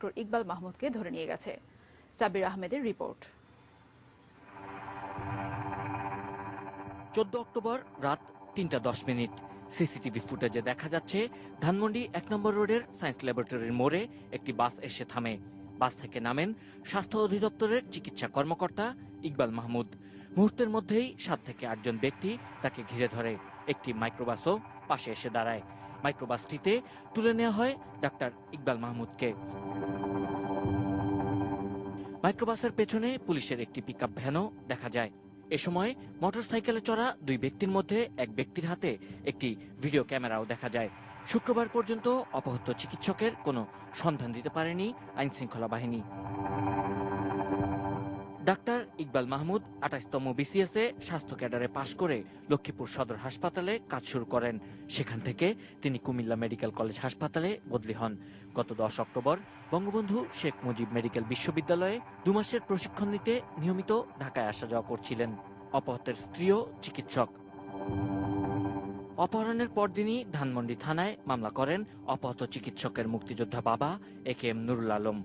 Doctor Iqbal মাহমুদকে ধরে নিয়ে গেছে। সাবির আহমেদের রিপোর্ট। চোদ্দ অক্টোবর রাত তিনটা দশ মিনিট। সিসিটিভি ফুটেজে দেখা যাচ্ছে, ধানমন্ডি এক নম্বর রোডের সায়েন্স ল্যাবরেটরির মোড়ে একটি বাস এসে থামে। বাস থেকে নামেন স্বাস্থ্য অধিদপ্তরের চিকিৎসা কর্মকর্তা ইকবাল মাহমুদ। মুহূর্তের মধ্যেই সাত থেকে আটজন ব্যক্তি তাকে ঘিরে ধরে। একটি মাইক্রোবাসও পাশে এসে দাঁড়ায়। মাইক্রোবাসটিতে তুলে নেওয়া হয় ডাক্তার ইকবাল মাহমুদকে। মাইক্রোবাসের পেছনে পুলিশের একটি পিকআপ ভ্যানও দেখা যায়। এ সময় মোটরসাইকেলে চড়া দুই ব্যক্তির মধ্যে এক ব্যক্তির হাতে একটি ভিডিও ক্যামেরাও দেখা যায়। শুক্রবার পর্যন্ত অপহৃত চিকিৎসকের কোনো সন্ধান দিতে পারেনি আইনশৃঙ্খলা বাহিনী। ডাক্তার ইকবাল মাহমুদ, আঠাশতম বিসিএস এ স্বাস্থ্য ক্যাডারে পাশ করে লক্ষ্মীপুর সদর হাসপাতালে কাজ শুরু করেন। সেখান থেকে তিনি কুমিল্লা মেডিকেল কলেজ হাসপাতালে বদলি হন। গত দশ অক্টোবর বঙ্গবন্ধু শেখ মুজিব মেডিকেল বিশ্ববিদ্যালয়ে দু মাসের প্রশিক্ষণ নিতে নিয়মিত ঢাকায় আসা যাওয়া করছিলেন। অপহতের স্ত্রীও চিকিৎসক। অপহরণের পরদিনই ধানমন্ডি থানায় মামলা করেন অপহত চিকিৎসকের মুক্তিযোদ্ধা বাবা A K M Nurul Alam.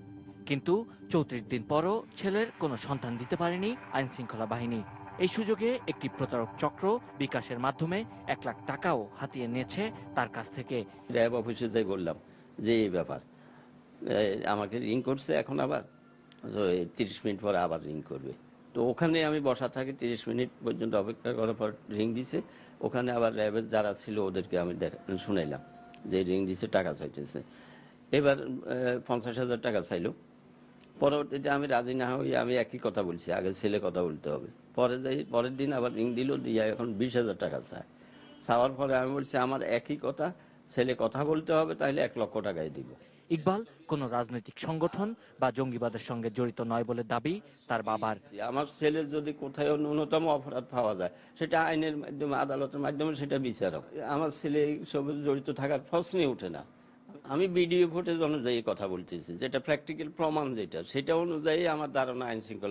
কিন্তু চৌত্রিশ দিন পরও ছেলের কোনো সন্তান দিতে পারেনি আইন শৃঙ্খলা বাহিনী। এই সুযোগে একটি প্রতারক চক্র বিকাশের মাধ্যমে এক লাখ টাকাও হাতিয়ে নিয়েছে তার কাছ থেকে। র্যাব অফিসে যাই বললাম যে এই ব্যাপার আমাকে রিং করছে এখন আবার? তিরিশ মিনিট পরে আবার রিং করবে। তো ওখানে আমি বসা থাকি, তিরিশ মিনিট পর্যন্ত অপেক্ষা করার পর রিং দিছে। ওখানে আবার র্যাবের যারা ছিল ওদেরকে আমি শুনাইলাম যে রিং দিছে, টাকা চাইতেছে। এবার পঞ্চাশ হাজার টাকা চাইলো। পরবর্তীতে আমি রাজি না হই আমি একই কথা বলছি আগে ছেলে কথা বলতে হবে। পরে যাই পরের দিন আবার রিং দিল দিয়ে এখন বিশ হাজার টাকা চায়। চাওয়ার পরে আমি বলছি আমার একই কথা ছেলে কথা বলতে হবে তাহলে এক লক্ষ টাকায় দিব। ইকবাল কোনো রাজনৈতিক সংগঠন বা জঙ্গিবাদের সঙ্গে জড়িত নয় বলে দাবি তার বাবার। আমার ছেলের যদি কোথায় ন্যূনতম অপরাধ পাওয়া যায় সেটা আইনের মাধ্যমে আদালতের মাধ্যমে সেটা বিচার হবে আমার ছেলে সব জড়িত থাকার প্রশ্নই ওঠে না। আমি ভিডিও ফুটেজ অনুযায়ী কথা বলতেছি, যেটা প্র্যাকটিক্যাল প্রমাণ যেটা, সেটা অনুযায়ী আমার ধারণা আইন